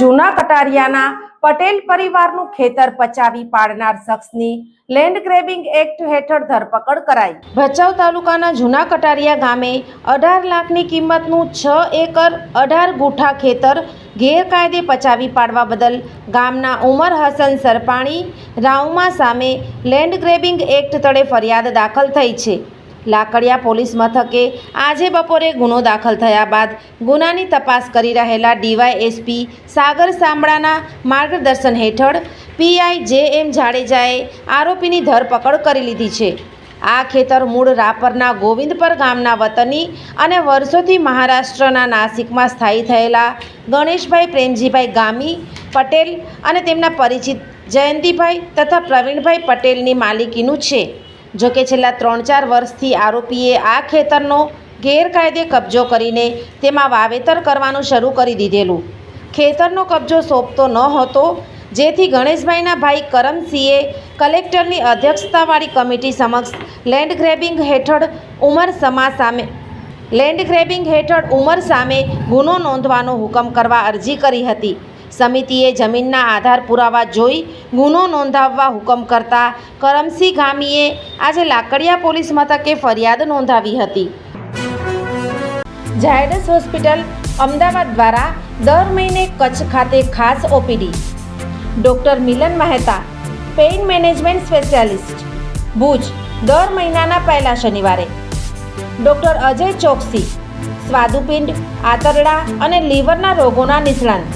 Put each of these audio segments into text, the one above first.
જૂના કટારિયાના પટેલ પરિવારનું ખેતર પચાવી પાડનાર શખ્સની લેન્ડ ગ્રેબિંગ એક્ટ હેઠળ ધરપકડ કરાઈ. ભચાઉ તાલુકાના જૂના કટારિયા ગામે અઢાર લાખની કિંમતનું છ એકર અઢાર ગુઠા ખેતર ગેરકાયદે પચાવી પાડવા બદલ ગામના ઉમર હસન સરપાણી રાઉમા સામે લેન્ડ ગ્રેબિંગ એક્ટ તળે ફરિયાદ દાખલ થઈ છે. લાકડિયા પોલીસ મથકે આજે બપોરે ગુનો દાખલ થયા બાદ ગુનાની તપાસ કરી રહેલા ડીવાયએસપી સાગર સાંબળાના માર્ગદર્શન હેઠળ પીઆઈ જે એમ જાડેજાએ આરોપીની ધરપકડ કરી લીધી છે. આ ખેતર મૂળ રાપરના ગોવિંદપર ગામના વતની અને વર્ષોથી મહારાષ્ટ્રના નાસિકમાં સ્થાયી થયેલા ગણેશભાઈ પ્રેમજીભાઈ ગામી પટેલ અને તેમના પરિચિત જયંતિભાઈ તથા પ્રવીણભાઈ પટેલની માલિકીનું છે. જોકે છેલ્લા ત્રણ ચાર વર્ષથી આરોપીએ આ ખેતરનો ગેરકાયદે કબજો કરીને તેમાં વાવેતર કરવાનું શરૂ કરી દીધેલું. ખેતરનો કબજો સોંપતો ન હતો, જેથી ગણેશભાઈના ભાઈ કરમસિંહે કલેક્ટરની અધ્યક્ષતાવાળી કમિટી સમક્ષ લેન્ડ ગ્રેબિંગ હેઠળ ઉમર સમા સામે, લેન્ડ ગ્રેબિંગ હેઠળ ઉમર સામે ગુનો નોંધવાનો હુકમ કરવા અરજી કરી હતી. સમિતિએ જમીનના આધાર પુરાવા જોઈ ગુનો નોંધાવવા હુકમ કરતા કરમસિંહ ગામીએ આજે લાકડિયા પોલીસ મથકે ફરિયાદ નોંધાવી હતી. ઝાયડસ હોસ્પિટલ અમદાવાદ દ્વારા દર મહિને કચ્છ ખાતે ખાસ OPD. Doctor Milan Mehta, pain management specialist. Bhuj, દર મહિનાના પહેલા શનિવારે. ડૉક્ટર અજય ચોકસી, સ્વાદુપિંડ, આંતરડા અને લીવરના રોગોના નિષ્ણાંત.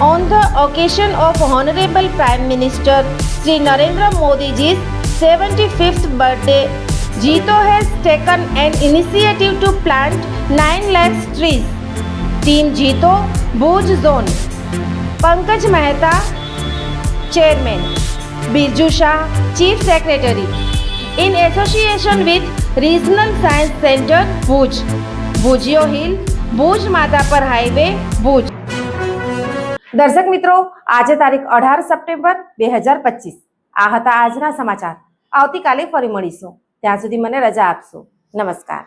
On the occasion of Honorable Prime Minister Sri Narendra Modi's 75th birthday, Jito has taken an initiative to plant 9 lakhs trees. Team Jito, Bhuj Zone. Pankaj Mehta, Chairman. Birju Shah, Chief Secretary. In association with Regional Science Center, Bhuj. Bhujio Hill, Bhuj Madhapar highway Bhuj દર્શક મિત્રો, આજે તારીખ અઢાર September બે હજાર પચીસ. આ હતા આજના સમાચાર. આવતીકાલે ફરી મળીશું. ત્યાં સુધી મને રજા આપશો. નમસ્કાર.